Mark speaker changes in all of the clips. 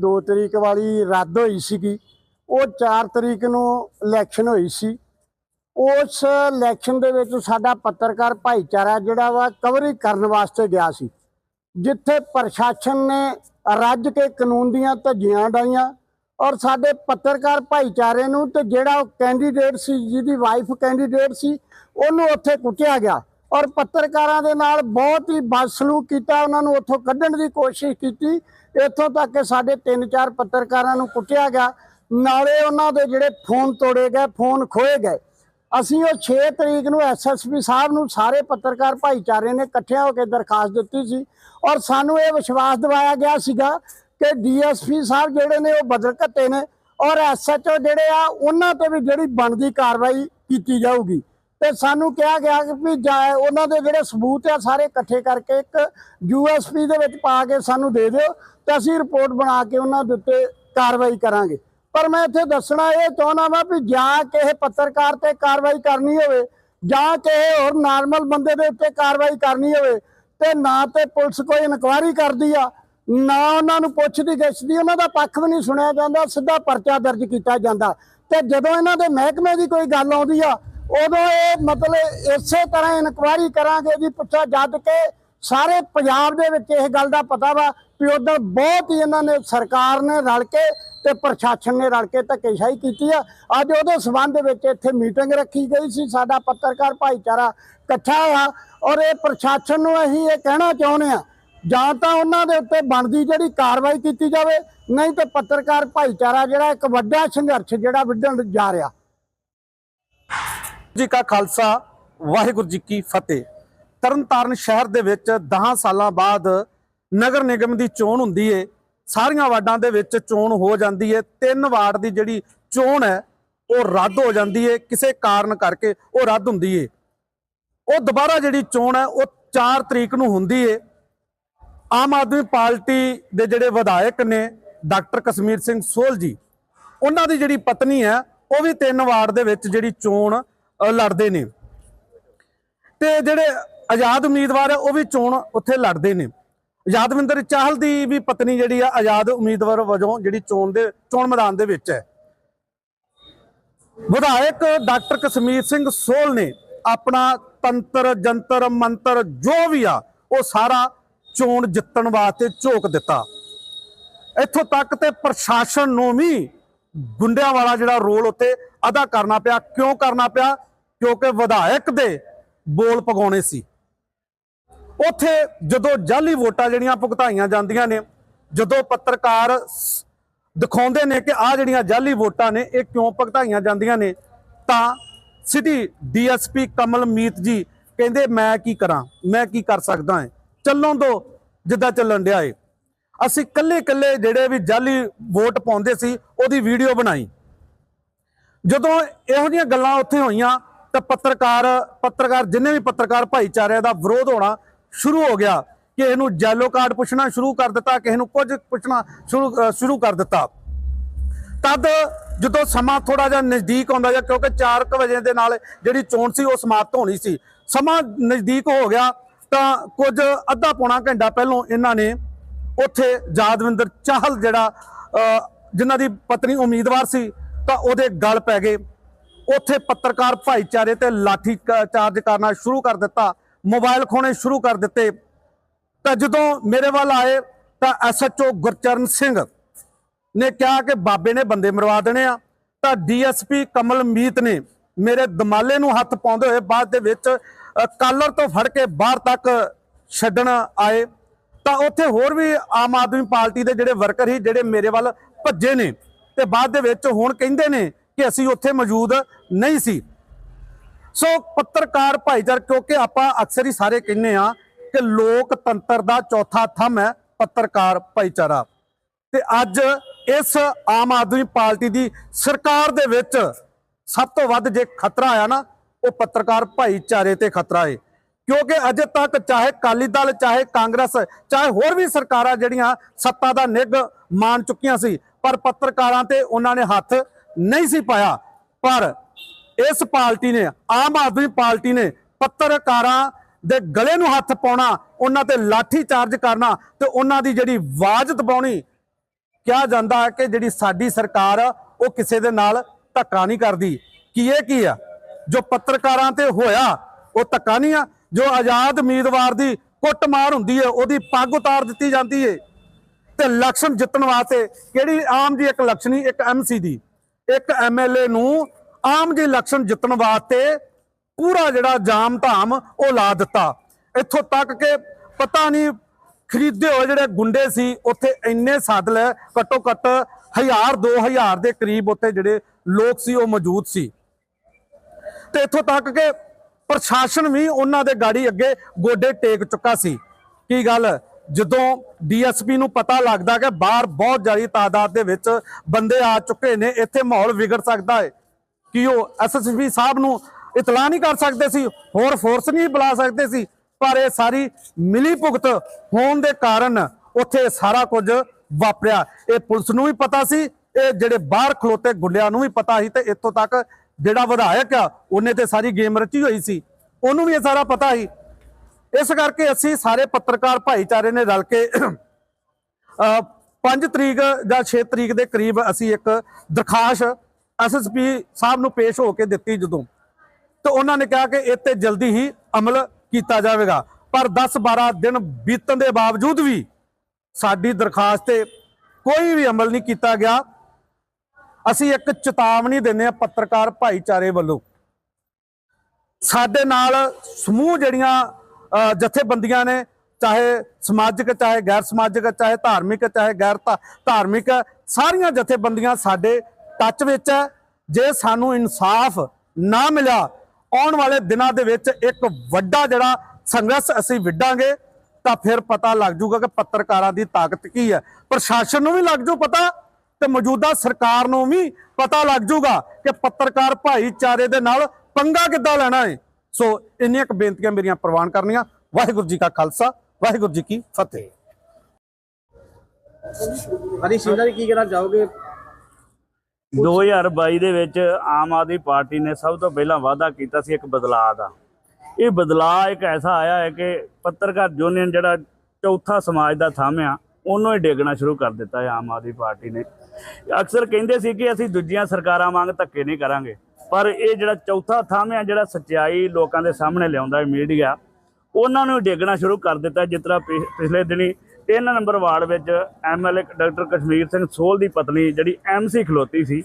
Speaker 1: 2 ਤਰੀਕ ਵਾਲੀ ਰੱਦ ਹੋਈ ਸੀਗੀ, ਉਹ 4 ਤਰੀਕ ਨੂੰ ਇਲੈਕਸ਼ਨ ਹੋਈ ਸੀ। ਉਸ ਇਲੈਕਸ਼ਨ ਦੇ ਵਿੱਚ ਸਾਡਾ ਪੱਤਰਕਾਰ ਭਾਈਚਾਰਾ ਜਿਹੜਾ ਵਾ ਕਵਰਿੰਗ ਕਰਨ ਵਾਸਤੇ ਗਿਆ ਸੀ। ਜਿੱਥੇ ਪ੍ਰਸ਼ਾਸਨ ਨੇ ਰੱਜ ਕੇ ਕਾਨੂੰਨ ਦੀਆਂ ਧੱਜੀਆਂ ਡਾਈਆਂ ਔਰ ਸਾਡੇ ਪੱਤਰਕਾਰ ਭਾਈਚਾਰੇ ਨੂੰ ਤੇ ਜਿਹੜਾ ਉਹ ਕੈਂਡੀਡੇਟ ਸੀ, ਜਿਹਦੀ ਵਾਈਫ ਕੈਂਡੀਡੇਟ ਸੀ, ਉਹਨੂੰ ਉੱਥੇ ਕੁੱਟਿਆ ਗਿਆ ਔਰ ਪੱਤਰਕਾਰਾਂ ਦੇ ਨਾਲ ਬਹੁਤ ਹੀ ਬਦਸਲੂਕ ਕੀਤਾ, ਉਹਨਾਂ ਨੂੰ ਉੱਥੋਂ ਕੱਢਣ ਦੀ ਕੋਸ਼ਿਸ਼ ਕੀਤੀ ਇੱਥੋਂ ਤੱਕ ਕਿ ਸਾਡੇ 3-4 ਪੱਤਰਕਾਰਾਂ ਨੂੰ ਕੁੱਟਿਆ ਗਿਆ। ਨਾਲੇ ਉਹਨਾਂ ਦੇ ਜਿਹੜੇ ਫੋਨ ਤੋੜੇ ਗਏ, ਫੋਨ ਖੋਏ ਗਏ। ਅਸੀਂ ਉਹ 6 ਤਰੀਕ ਨੂੰ ਐਸਐਸਪੀ ਸਾਹਿਬ ਨੂੰ ਸਾਰੇ ਪੱਤਰਕਾਰ ਭਾਈਚਾਰੇ ਨੇ ਇਕੱਠਿਆਂ ਹੋ ਕੇ ਦਰਖਾਸਤ ਦਿੱਤੀ ਸੀ ਔਰ ਸਾਨੂੰ ਇਹ ਵਿਸ਼ਵਾਸ ਦਿਵਾਇਆ ਗਿਆ ਸੀਗਾ ਕਿ ਡੀਐਸਪੀ ਸਾਹਿਬ ਜਿਹੜੇ ਨੇ ਉਹ ਬਦਲ ਘੱਟੇ ਨੇ ਔਰ ਐਸਐਚਓ ਜਿਹੜੇ ਆ, ਉਹਨਾਂ ਤੇ ਵੀ ਜਿਹੜੀ ਬਣਦੀ ਕਾਰਵਾਈ ਕੀਤੀ ਜਾਊਗੀ। ਤੇ ਸਾਨੂੰ ਕਿਹਾ ਗਿਆ ਕਿ ਵੀ ਜਾ- ਉਹਨਾਂ ਦੇ ਜਿਹੜੇ ਸਬੂਤ ਆ ਸਾਰੇ ਇਕੱਠੇ ਕਰਕੇ ਇੱਕ ਯੂਐਸਪੀ ਦੇ ਵਿੱਚ ਪਾ ਕੇ ਸਾਨੂੰ ਦੇ ਦਿਓ ਤੇ ਅਸੀਂ ਰਿਪੋਰਟ ਬਣਾ ਕੇ ਉਹਨਾਂ ਦੇ ਉੱਤੇ ਕਾਰਵਾਈ ਕਰਾਂਗੇ। ਪਰ ਮੈਂ ਇੱਥੇ ਦੱਸਣਾ ਇਹ ਚਾਹੁੰਦਾ ਵਾ ਵੀ ਜਾਂ ਕਿਸੇ ਪੱਤਰਕਾਰ ਤੇ ਕਾਰਵਾਈ ਕਰਨੀ ਹੋਵੇ, ਜਾਂ ਕਿਸੇ ਹੋਰ ਨਾਰਮਲ ਬੰਦੇ ਦੇ ਉੱਤੇ ਕਾਰਵਾਈ ਕਰਨੀ ਹੋਵੇ, ਤੇ ਨਾ ਤੇ ਪੁਲਿਸ ਕੋਈ ਇਨਕੁਆਇਰੀ ਕਰਦੀ ਆ, ਨਾ ਉਹਨਾਂ ਨੂੰ ਪੁੱਛਦੀ ਗਿੱਛਦੀ, ਉਹਨਾਂ ਦਾ ਪੱਖ ਵੀ ਨਹੀਂ ਸੁਣਿਆ ਜਾਂਦਾ, ਸਿੱਧਾ ਪਰਚਾ ਦਰਜ ਕੀਤਾ ਜਾਂਦਾ। ਤੇ ਜਦੋਂ ਇਹਨਾਂ ਦੇ ਮਹਿਕਮੇ ਦੀ ਕੋਈ ਗੱਲ ਆਉਂਦੀ ਆ ਉਦੋਂ ਇਹ ਮਤਲਬ ਇਸੇ ਤਰ੍ਹਾਂ ਇਨਕੁਆਇਰੀ ਕਰਾਂਗੇ ਜੀ ਪੁੱਛਾ ਜਦ ਕਿ ਸਾਰੇ ਪੰਜਾਬ ਦੇ ਵਿੱਚ ਇਹ ਗੱਲ ਦਾ ਪਤਾ ਵਾ ਵੀ ਉਧਰ ਬਹੁਤ ਹੀ ਇਹਨਾਂ ਨੇ ਸਰਕਾਰ ਨੇ ਰਲ ਕੇ ਤੇ ਪ੍ਰਸ਼ਾਸਨ ਨੇ ਰਲ ਕੇ ਧੱਕੇਸ਼ਾਹੀ ਕੀਤੀ ਆ। ਅੱਜ ਉਹਦੇ ਸਬੰਧ ਵਿੱਚ ਇੱਥੇ ਮੀਟਿੰਗ ਰੱਖੀ ਗਈ ਸੀ, ਸਾਡਾ ਪੱਤਰਕਾਰ ਭਾਈਚਾਰਾ ਇਕੱਠਾ ਆ ਔਰ ਇਹ ਪ੍ਰਸ਼ਾਸਨ ਨੂੰ ਅਸੀਂ ਇਹ ਕਹਿਣਾ ਚਾਹੁੰਦੇ ਆ, ਜਾਂ ਤਾਂ ਉਹਨਾਂ ਦੇ ਉੱਤੇ ਬਣਦੀ ਜਿਹੜੀ ਕਾਰਵਾਈ ਕੀਤੀ ਜਾਵੇ, ਨਹੀਂ ਤੇ ਪੱਤਰਕਾਰ ਭਾਈਚਾਰਾ ਜਿਹੜਾ ਇੱਕ ਵੱਡਾ ਸੰਘਰਸ਼ ਜਿਹੜਾ ਵਿੱਢਣ ਜਾ ਰਿਹਾ।
Speaker 2: ਜੀ ਕਾ ਖਾਲਸਾ, ਵਾਹਿਗੁਰੂ ਜੀ ਕੀ ਫਤਿਹ। ਤਰਨਤਾਰਨ ਸ਼ਹਿਰ ਦੇ ਵਿੱਚ 10 ਸਾਲਾਂ ਬਾਅਦ ਨਗਰ ਨਿਗਮ ਦੀ ਚੋਣ ਹੁੰਦੀ ਏ। ਸਾਰੀਆਂ ਵਾਰਡਾਂ ਦੇ ਵਿੱਚ ਚੋਣ ਹੋ ਜਾਂਦੀ ਏ। ਤਿੰਨ ਵਾਰਡ ਦੀ ਜਿਹੜੀ ਚੋਣ ਹੈ, ਉਹ ਰੱਦ ਹੋ ਜਾਂਦੀ ਏ। ਕਿਸੇ ਕਾਰਨ ਕਰਕੇ ਉਹ ਰੱਦ ਹੁੰਦੀ ਏ। ਉਹ ਦੁਬਾਰਾ ਜਿਹੜੀ ਚੋਣ ਹੈ, ਉਹ 4 ਤਰੀਕ ਨੂੰ ਹੁੰਦੀ ਏ। ਆਮ ਆਦਮੀ ਪਾਰਟੀ ਦੇ ਜਿਹੜੇ ਵਿਧਾਇਕ ਨੇ, ਡਾਕਟਰ ਕਸ਼ਮੀਰ ਸਿੰਘ ਸੋਲ ਜੀ ਉਹਨਾਂ ਦੀ ਜਿਹੜੀ ਪਤਨੀ ਹੈ, ਉਹ ਵੀ ਤਿੰਨ ਵਾਰਡ ਦੇ ਵਿੱਚ ਜਿਹੜੀ ਚੋਣ ਲੜਦੇ ਨੇ। ਤੇ ਜਿਹੜੇ ਆਜ਼ਾਦ ਉਮੀਦਵਾਰ ਹੈ ਉਹ ਵੀ ਚੋਣ ਉੱਥੇ ਲੜਦੇ ਨੇ। ਆਜ਼ਾਦਵਿੰਦਰ ਚਾਹਲ ਦੀ ਵੀ ਪਤਨੀ ਜਿਹੜੀ ਆ, ਆਜ਼ਾਦ ਉਮੀਦਵਾਰ ਵਜੋਂ ਜਿਹੜੀ ਚੋਣ ਦੇ, ਚੋਣ ਮੈਦਾਨ ਦੇ ਵਿੱਚ ਹੈ। ਵਿਧਾਇਕ ਡਾਕਟਰ ਕਸ਼ਮੀਰ ਸਿੰਘ ਸੋਲ ਨੇ ਆਪਣਾ ਤੰਤਰ, ਜੰਤਰ, ਮੰਤਰ ਜੋ ਵੀ ਆ, ਉਹ ਸਾਰਾ ਚੋਣ ਜਿੱਤਣ ਵਾਸਤੇ ਝੋਕ ਦਿੱਤਾ। ਇੱਥੋਂ ਤੱਕ ਤੇ ਪ੍ਰਸ਼ਾਸਨ ਨੂੰ ਵੀ ਗੁੰਡਿਆਂ ਵਾਲਾ ਜਿਹੜਾ ਰੋਲ ਉੱਤੇ ਅਦਾ ਕਰਨਾ ਪਿਆ, ਕਿਉਂ ਕਰਨਾ ਪਿਆ ਕਿਉਂਕਿ ਵਿਧਾਇਕ ਦੇ ਬੋਲ ਪਗਾਉਣੇ ਸੀ। ਉੱਥੇ ਜਦੋਂ ਜਾਲੀ ਵੋਟਾਂ ਜਿਹੜੀਆਂ ਭੁਗਤਾਈਆਂ ਜਾਂਦੀਆਂ ਨੇ, ਜਦੋਂ ਪੱਤਰਕਾਰ ਦਿਖਾਉਂਦੇ ਨੇ ਕਿ ਆਹ ਜਿਹੜੀਆਂ ਜਾਲੀ ਵੋਟਾਂ ਨੇ, ਇਹ ਕਿਉਂ ਭੁਗਤਾਈਆਂ ਜਾਂਦੀਆਂ ਨੇ, ਤਾਂ ਸਿਟੀ ਡੀਐਸਪੀ ਕਮਲਮੀਤ ਜੀ ਕਹਿੰਦੇ, ਮੈਂ ਕੀ ਕਰਾਂ? ਮੈਂ ਕੀ ਕਰ ਸਕਦਾ ਹਾਂ? ਚੱਲਣ ਦੋ, ਜਿੱਦਾਂ ਚੱਲਣ ਡਿਆ ਏ। ਅਸੀਂ ਕੱਲੇ ਕੱਲੇ ਜਿਹੜੇ ਵੀ ਜਾਲੀ ਵੋਟ ਪਾਉਂਦੇ ਸੀ, ਉਹਦੀ ਵੀਡੀਓ ਬਣਾਈ। ਜਦੋਂ ਇਹੋ ਜਿਹੀਆਂ ਗੱਲਾਂ ਉੱਥੇ ਹੋਈਆਂ ਤਾਂ ਪੱਤਰਕਾਰ ਪੱਤਰਕਾਰ ਜਿੰਨੇ ਵੀ ਪੱਤਰਕਾਰ ਭਾਈਚਾਰੇ ਦਾ ਵਿਰੋਧ ਹੋਣਾ ਸ਼ੁਰੂ ਹੋ ਗਿਆ ਕਿ ਇਹਨੂੰ ਜੈਲੋ ਕਾਰਡ ਪੁੱਛਣਾ ਸ਼ੁਰੂ ਕਰ ਦਿੱਤਾ ਕਿਸੇ ਨੂੰ ਕੁਝ ਪੁੱਛਣਾ ਸ਼ੁਰੂ ਸ਼ੁਰੂ ਕਰ ਦਿੱਤਾ। ਤਦ ਜਦੋਂ ਸਮਾਂ ਥੋੜਾ ਜਿਹਾ ਨਜ਼ਦੀਕ ਆਉਂਦਾ ਜਾਂ ਕਿਉਂਕਿ 4 ਵਜੇ ਦੇ ਨਾਲ ਜਿਹੜੀ ਚੋਣ ਸੀ ਉਹ ਸਮਾਪਤ ਹੋਣੀ ਸੀ ਸਮਾਂ ਨਜ਼ਦੀਕ ਹੋ ਗਿਆ ਤਾਂ ਕੁਝ ਅੱਧਾ ਪੌਣਾ ਘੰਟਾ ਪਹਿਲਾਂ ਇਹਨਾਂ ਨੇ ਉੱਥੇ ਜਾਦਵਿੰਦਰ ਚਾਹਲ ਜਿਹੜਾ ਅ, ਜਿਨ੍ਹਾਂ ਦੀ ਪਤਨੀ ਉਮੀਦਵਾਰ ਸੀ ਤਾਂ ਉਹਦੇ ਗਲ ਪੈ ਗਏ। ਉੱਥੇ ਪੱਤਰਕਾਰ ਭਾਈਚਾਰੇ ਤੇ ਲਾਠੀ ਕ- ਚਾਰਜ ਕਰਨਾ ਸ਼ੁਰੂ ਕਰ ਦਿੱਤਾ, ਮੋਬਾਈਲ ਖੋਣੇ ਸ਼ੁਰੂ ਕਰ ਦਿੱਤੇ। ਤਾਂ ਜਦੋਂ ਮੇਰੇ ਵੱਲ ਆਏ ਤਾਂ ਐਸਐਚਓ ਗੁਰਚਰਨ ਸਿੰਘ ਨੇ ਕਿਹਾ ਕਿ ਬਾਬੇ ਨੇ ਬੰਦੇ ਮਰਵਾ ਦੇਣੇ ਆ। ਤਾਂ ਡੀਐਸਪੀ ਕਮਲਮੀਤ ਨੇ ਮੇਰੇ ਦਮਾਲੇ ਨੂੰ ਹੱਥ ਪਾਉਂਦੇ ਹੋਏ ਬਾਅਦ ਦੇ ਵਿੱਚ ਕਾਲਰ ਤੋਂ ਫੜ ਕੇ ਬਾਹਰ ਤੱਕ ਛੱਡਣ ਆਏ। ਤਾਂ ਉੱਥੇ ਹੋਰ ਵੀ ਆਮ ਆਦਮੀ ਪਾਰਟੀ ਦੇ ਜਿਹੜੇ ਵਰਕਰ ਸੀ, ਜਿਹੜੇ ਮੇਰੇ ਵੱਲ ਭੱਜੇ ਨੇ, ਤੇ ਬਾਅਦ ਦੇ ਵਿੱਚ ਹੁਣ ਕਹਿੰਦੇ ਨੇ ਕਿ ਅਸੀਂ ਉੱਥੇ ਮੌਜੂਦ ਨਹੀਂ ਸੀ। ਸੋ ਪੱਤਰਕਾਰ ਭਾਈਚਾਰ ਕਿਉਂਕਿ ਆਪਾਂ ਅਕਸਰ ਹੀ ਸਾਰੇ ਕਹਿੰਨੇ ਆ ਕਿ ਲੋਕਤੰਤਰ ਦਾ ਚੌਥਾ ਥੰਮ ਹੈ ਪੱਤਰਕਾਰ ਭਾਈਚਾਰਾ। ਤੇ ਅੱਜ ਇਸ ਆਮ ਆਦਮੀ ਪਾਰਟੀ ਦੀ ਸਰਕਾਰ ਦੇ ਵਿੱਚ ਸਭ ਤੋਂ ਵੱਧ ਜੇ ਖਤਰਾ ਆਇਆ ਨਾ, ਉਹ ਪੱਤਰਕਾਰ ਭਾਈਚਾਰੇ ਤੇ ਖਤਰਾ ਹੈ ਕਿਉਂਕਿ ਅਜੇ ਤੱਕ ਚਾਹੇ ਕਾਲੀ ਦਲ, ਚਾਹੇ ਕਾਂਗਰਸ, ਚਾਹੇ ਹੋਰ ਵੀ ਸਰਕਾਰਾਂ ਜਿਹੜੀਆਂ ਸੱਤਾ ਦਾ ਨਿੱਘ ਮਾਨ ਚੁੱਕੀਆਂ ਸੀ, ਪਰ ਪੱਤਰਕਾਰਾਂ ਤੇ ਉਹਨਾਂ ਨੇ ਹੱਥ ਨਹੀਂ ਸੀ ਪਾਇਆ। ਪਰ ਇਸ ਪਾਰਟੀ ਨੇ, ਆਮ ਆਦਮੀ ਪਾਰਟੀ ਨੇ ਪੱਤਰਕਾਰਾਂ ਦੇ ਗਲੇ ਨੂੰ ਹੱਥ ਪਾਉਣਾ, ਉਹਨਾਂ ਤੇ ਲਾਠੀ ਚਾਰਜ ਕਰਨਾ ਤੇ ਉਹਨਾਂ ਦੀ ਜਿਹੜੀ ਆਵਾਜ਼ ਦਬਾਉਣੀ, ਕਿਹਾ ਜਾਂਦਾ ਹੈ ਕਿ ਜਿਹੜੀ ਸਾਡੀ ਸਰਕਾਰ ਆ, ਉਹ ਕਿਸੇ ਦੇ ਨਾਲ ਧੱਕਾ ਨਹੀਂ ਕਰਦੀ। ਕੀ ਇਹ ਕੀ ਆ? ਜੋ ਪੱਤਰਕਾਰਾਂ ਤੇ ਹੋਇਆ, ਉਹ ਧੱਕਾ ਨਹੀਂ ਆ। ਜੋ ਆਜ਼ਾਦ ਉਮੀਦਵਾਰ ਦੀ ਕੁੱਟਮਾਰ ਹੁੰਦੀ ਹੈ, ਉਹਦੀ ਪੱਗ ਉਤਾਰ ਦਿੱਤੀ ਜਾਂਦੀ ਹੈ ਤੇ ਇਲੈਕਸ਼ਨ ਜਿੱਤਣ ਵਾਸਤੇ ਕਿਹੜੀ ਆਮ ਜੀ ਇੱਕ ਇਲੈਕਸ਼ਨੀ ਇੱਕ ਐਮਸੀ ਦੀ ਇੱਕ ਐਮਐਲਏ ਨੂੰ ਆਮ ਜੀ ਇਲੈਕਸ਼ਨ ਜਿੱਤਣ ਵਾਸਤੇ ਪੂਰਾ ਜਿਹੜਾ ਜਾਮ ਧਾਮ ਉਹ ਲਾ ਦਿੱਤਾ। ਇੱਥੋਂ ਤੱਕ ਕਿ ਪਤਾ ਨਹੀਂ ਖਰੀਦੇ ਹੋਏ ਜਿਹੜੇ ਗੁੰਡੇ ਸੀ, ਉੱਥੇ ਇੰਨੇ ਸਾਧ ਘੱਟੋ ਘੱਟ 1000 2000 ਦੇ ਕਰੀਬ ਉੱਥੇ ਜਿਹੜੇ ਲੋਕ ਸੀ, ਉਹ ਮੌਜੂਦ ਸੀ। ਤੇ ਇੱਥੋਂ ਤੱਕ ਕਿ ਪ੍ਰਸ਼ਾਸਨ ਵੀ ਉਹਨਾਂ ਦੇ ਗਾੜੀ ਅੱਗੇ ਗੋਡੇ ਟੇਕ ਚੁੱਕਾ ਸੀ। ਕੀ ਗੱਲ? ਜਦੋਂ ਡੀਐਸਪੀ ਨੂੰ ਪਤਾ ਲੱਗਦਾ ਕਿ ਬਾਹਰ ਬਹੁਤ ਜ਼ਿਆਦਾ ਤਾਦਾਦ ਦੇ ਵਿੱਚ ਬੰਦੇ ਆ ਚੁੱਕੇ ਨੇ, ਇੱਥੇ ਮਾਹੌਲ ਵਿਗੜ ਸਕਦਾ ਹੈ। ਕਿ ਉਹ ਐਸਐਸਪੀ ਸਾਹਿਬ ਨੂੰ ਇਤਲਾਹ ਨਹੀਂ ਕਰ ਸਕਦੇ ਸੀ? ਹੋਰ ਫੋਰਸ ਨਹੀਂ ਬੁਲਾ ਸਕਦੇ ਸੀ? ਪਰ ਇਹ ਸਾਰੀ ਮਿਲੀ ਭੁਗਤ ਹੋਣ ਦੇ ਕਾਰਨ ਉੱਥੇ ਸਾਰਾ ਕੁਝ ਵਾਪਰਿਆ। ਇਹ ਪੁਲਿਸ ਨੂੰ ਵੀ ਪਤਾ ਸੀ, ਇਹ ਜਿਹੜੇ ਬਾਹਰ ਖਲੋਤੇ ਗੁੰਡਿਆਂ ਨੂੰ ਵੀ ਪਤਾ ਸੀ ਤੇ ਇੱਥੋਂ ਤੱਕ ਜਿਹੜਾ ਵਿਧਾਇਕ ਆ, ਉਹਨੇ ਤੇ ਸਾਰੀ ਗੇਮ ਰਚੀ ਹੋਈ ਸੀ। ਉਹਨੂੰ ਵੀ ਇਹ ਸਾਰਾ ਪਤਾ ਸੀ। ਇਸ ਕਰਕੇ ਅਸੀਂ ਸਾਰੇ ਪੱਤਰਕਾਰ ਭਾਈਚਾਰੇ ਨੇ ਰਲ ਕੇ 5 ਤਰੀਕ ਜਾਂ 6 ਤਰੀਕ ਦੇ ਕਰੀਬ ਅਸੀਂ ਇੱਕ ਦਰਖਾਸਤ ਐਸਐਸਪੀ ਸਾਹਿਬ ਨੂੰ ਪੇਸ਼ ਹੋ ਕੇ ਦਿੱਤੀ ਜਦੋਂ। ਤੇ ਉਹਨਾਂ ਨੇ ਕਿਹਾ ਕਿ ਇਹ ਤੇ ਜਲਦੀ ਹੀ ਅਮਲ ਕੀਤਾ ਜਾਵੇਗਾ। ਪਰ 10-12 ਦਿਨ ਬੀਤਣ ਦੇ ਬਾਵਜੂਦ ਵੀ ਸਾਡੀ ਦਰਖਾਸਤ ਤੇ ਕੋਈ ਵੀ ਅਮਲ ਨਹੀਂ ਕੀਤਾ ਗਿਆ। ਅਸੀਂ ਇੱਕ ਚੇਤਾਵਨੀ ਦਿੰਦੇ ਆ ਪੱਤਰਕਾਰ ਭਾਈਚਾਰੇ ਵੱਲੋਂ। ਸਾਡੇ ਨਾਲ ਸਮੂਹ ਜਿਹੜੀਆਂ ਜਥੇਬੰਦੀਆਂ ਨੇ, ਚਾਹੇ ਸਮਾਜਿਕ, ਚਾਹੇ ਗੈਰ ਸਮਾਜਿਕ, ਚਾਹੇ ਧਾਰਮਿਕ, ਚਾਹੇ ਗੈਰ ਧਾ- ਧਾਰਮਿਕ, ਸਾਰੀਆਂ ਜਥੇਬੰਦੀਆਂ ਸਾਡੇ ਟੱਚ ਵਿੱਚ ਹੈ। ਜੇ ਸਾਨੂੰ ਇਨਸਾਫ ਨਾ ਮਿਲਿਆ, ਆਉਣ ਵਾਲੇ ਦਿਨਾਂ ਦੇ ਵਿੱਚ ਇੱਕ ਵੱਡਾ ਜਿਹੜਾ ਸੰਘਰਸ਼ ਅਸੀਂ ਵਿੱਢਾਂਗੇ, ਤਾਂ ਫਿਰ ਪਤਾ ਲੱਗ ਜੂਗਾ ਕਿ ਪੱਤਰਕਾਰਾਂ ਦੀ ਤਾਕਤ ਕੀ ਹੈ। ਪ੍ਰਸ਼ਾਸਨ ਨੂੰ ਵੀ ਲੱਗ ਜੂ ਪਤਾ ਤੇ ਮੌਜੂਦਾ ਸਰਕਾਰ ਨੂੰ ਵੀ ਪਤਾ ਲੱਗ ਜੂਗਾ ਕਿ ਪੱਤਰਕਾਰ ਭਾਈਚਾਰੇ ਦੇ ਨਾਲ ਪੰਗਾ ਕਿੱਦਾਂ ਲੈਣਾ ਹੈ ਸੋ ਇੰਨੀਆਂ ਕੁ ਬੇਨਤੀਆਂ ਮੇਰੀਆਂ ਪ੍ਰਵਾਨ ਕਰਨੀਆਂ। ਵਾਹਿਗੁਰੂ ਜੀ ਕਾ ਖਾਲਸਾ ਵਾਹਿਗੁਰੂ ਜੀ ਕੀ ਫਤਿਹ।
Speaker 3: ਹਰੀ ਸਿੰਘਾਂ ਜੀ ਕੀ ਕਹਿਣਾ ਚਾਹੋਗੇ?
Speaker 4: 2022 ਦੇ ਵਿੱਚ ਆਮ ਆਦਮੀ ਪਾਰਟੀ ਨੇ ਸਭ ਤੋਂ ਪਹਿਲਾਂ ਵਾਅਦਾ ਕੀਤਾ ਸੀ ਇੱਕ ਬਦਲਾਅ ਦਾ। ਇਹ ਬਦਲਾਅ ਇੱਕ ਐਸਾ ਆਇਆ ਹੈ ਕਿ ਪੱਤਰਕਾਰ ਯੂਨੀਅਨ ਜਿਹੜਾ ਚੌਥਾ ਸਮਾਜ ਦਾ ਥੰਮ ਆ ਉਹਨੂੰ ਹੀ ਡੇਗਣਾ ਸ਼ੁਰੂ ਕਰ ਦਿੱਤਾ ਹੈ ਆਮ ਆਦਮੀ ਪਾਰਟੀ ਨੇ। ਅਕਸਰ ਕਹਿੰਦੇ ਸੀ ਕਿ ਅਸੀਂ ਦੂਜੀਆਂ ਸਰਕਾਰਾਂ ਵਾਂਗ ਧੱਕੇ ਨਹੀਂ ਕਰਾਂਗੇ। ਪਰ ਇਹ ਜਿਹੜਾ ਚੌਥਾ ਥੰਮ ਆ, ਜਿਹੜਾ ਸੱਚਾਈ ਲੋਕਾਂ ਦੇ ਸਾਹਮਣੇ ਲਿਆਉਂਦਾ ਹੈ ਮੀਡੀਆ, ਉਹਨਾਂ ਨੂੰ ਡੇਗਣਾ ਸ਼ੁਰੂ ਕਰ ਦਿੱਤਾ ਜਿਸ ਤਰ੍ਹਾਂ ਪਿ- ਪਿਛਲੇ ਦਿਨੀ 3 ਨੰਬਰ ਵਾਰਡ ਵਿੱਚ ਐਮਐਲਏ ਡਾਕਟਰ ਕਸ਼ਮੀਰ ਸਿੰਘ ਸੋਲ ਦੀ ਪਤਨੀ ਜਿਹੜੀ ਐਮਸੀ ਖਲੋਤੀ ਸੀ,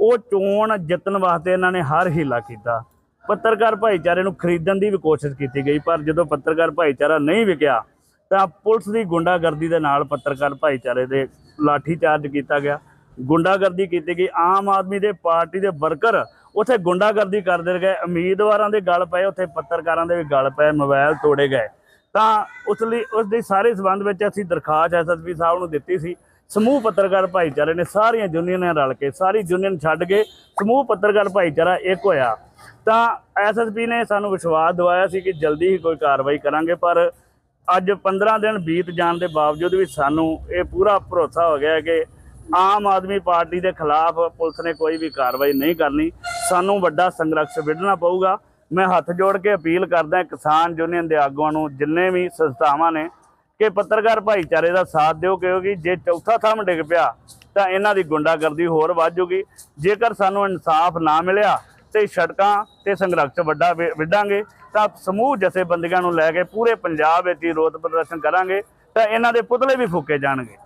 Speaker 4: ਉਹ ਚੋਣ ਜਿੱਤਣ ਵਾਸਤੇ ਇਹਨਾਂ ਨੇ ਹਰ ਹੀਲਾ ਕੀਤਾ। ਪੱਤਰਕਾਰ ਭਾਈਚਾਰੇ ਨੂੰ ਖਰੀਦਣ ਦੀ ਵੀ ਕੋਸ਼ਿਸ਼ ਕੀਤੀ ਗਈ, ਪਰ ਜਦੋਂ ਪੱਤਰਕਾਰ ਭਾਈਚਾਰਾ ਨਹੀਂ ਵਿਕਿਆ, ਤਾਂ ਪੁਲਿਸ ਦੀ ਗੁੰਡਾਗਰਦੀ ਦੇ ਨਾਲ ਪੱਤਰਕਾਰ ਭਾਈਚਾਰੇ ਦੇ ਲਾਠੀ ਚਾਰਜ ਕੀਤਾ ਗਿਆ। ਗੁੰਡਾਗਰਦੀ ਕੀਤੀ ਗਈ। ਆਮ ਆਦਮੀ ਦੇ ਪਾਰਟੀ ਦੇ ਵਰਕਰ ਉੱਥੇ ਗੁੰਡਾਗਰਦੀ ਕਰਦੇ ਗਏ ਉਮੀਦਵਾਰਾਂ ਦੇ ਗੱਲ ਪਏ, ਉੱਥੇ ਪੱਤਰਕਾਰਾਂ ਦੇ ਵੀ ਗੱਲ ਪਏ ਮੋਬਾਈਲ ਤੋੜੇ ਗਏ। ਤਾਂ ਉਸ ਲਈ, ਉਸ ਦੇ ਸਾਰੇ ਸਬੰਧ ਵਿੱਚ ਅਸੀਂ ਦਰਖਾਸਤ ਐਸਐਸਪੀ ਸਾਹਿਬ ਨੂੰ ਦਿੱਤੀ ਸੀ। ਸਮੂਹ ਪੱਤਰਕਾਰ ਭਾਈਚਾਰੇ ਨੇ ਸਾਰੀਆਂ ਯੂਨੀਅਨਾਂ ਰਲ ਕੇ, ਸਾਰੀ ਯੂਨੀਅਨ ਛੱਡ ਕੇ ਸਮੂਹ ਪੱਤਰਕਾਰ ਭਾਈਚਾਰਾ ਇੱਕ ਹੋਇਆ। ਤਾਂ ਐਸਐਸਪੀ ਨੇ ਸਾਨੂੰ ਵਿਸ਼ਵਾਸ ਦਿਵਾਇਆ ਸੀ ਕਿ ਜਲਦੀ ਹੀ ਕੋਈ ਕਾਰਵਾਈ ਕਰਾਂਗੇ, ਪਰ ਅੱਜ 15 ਦਿਨ ਬੀਤ ਜਾਣ ਦੇ ਬਾਵਜੂਦ ਵੀ ਸਾਨੂੰ ਇਹ ਪੂਰਾ ਭਰੋਸਾ ਹੋ ਗਿਆ ਕਿ ਆਮ ਆਦਮੀ ਪਾਰਟੀ ਦੇ ਖਿਲਾਫ ਪੁਲਿਸ ਨੇ ਕੋਈ ਵੀ ਕਾਰਵਾਈ ਨਹੀਂ ਕਰਨੀ। ਸਾਨੂੰ ਵੱਡਾ ਸੰਘਰਸ਼ ਵਿੱਢਣਾ ਪਊਗਾ। ਮੈਂ ਹੱਥ ਜੋੜ ਕੇ ਅਪੀਲ ਕਰਦਾ ਕਿਸਾਨ ਯੂਨੀਅਨ ਦੇ ਆਗੂਆਂ ਨੂੰ, ਜਿੰਨੇ ਵੀ ਸੰਸਥਾਵਾਂ ਨੇ, ਕਿ ਪੱਤਰਕਾਰ ਭਾਈਚਾਰੇ ਦਾ ਸਾਥ ਦਿਓ, ਕਿਉਂਕਿ ਜੇ ਚੌਥਾ ਥੰਮ ਡਿੱਗ ਪਿਆ, ਤਾਂ ਇਹਨਾਂ ਦੀ ਗੁੰਡਾਗਰਦੀ ਹੋਰ ਵੱਧ ਜੂਗੀ ਜੇਕਰ ਸਾਨੂੰ ਇਨਸਾਫ ਨਾ ਮਿਲਿਆ ਤੇ ਸੜਕਾਂ ਤੇ ਸੰਘਰਸ਼ ਵੱਡਾ ਵਿ- ਵਿੱਢਾਂਗੇ, ਤਾਂ ਸਮੂਹ ਜਥੇਬੰਦੀਆਂ ਨੂੰ ਲੈ ਕੇ ਪੂਰੇ ਪੰਜਾਬ ਵਿੱਚ ਹੀ ਰੋਸ ਪ੍ਰਦਰਸ਼ਨ ਕਰਾਂਗੇ, ਤਾਂ ਇਹਨਾਂ ਦੇ ਪੁਤਲੇ ਵੀ ਫੂਕੇ ਜਾਣਗੇ।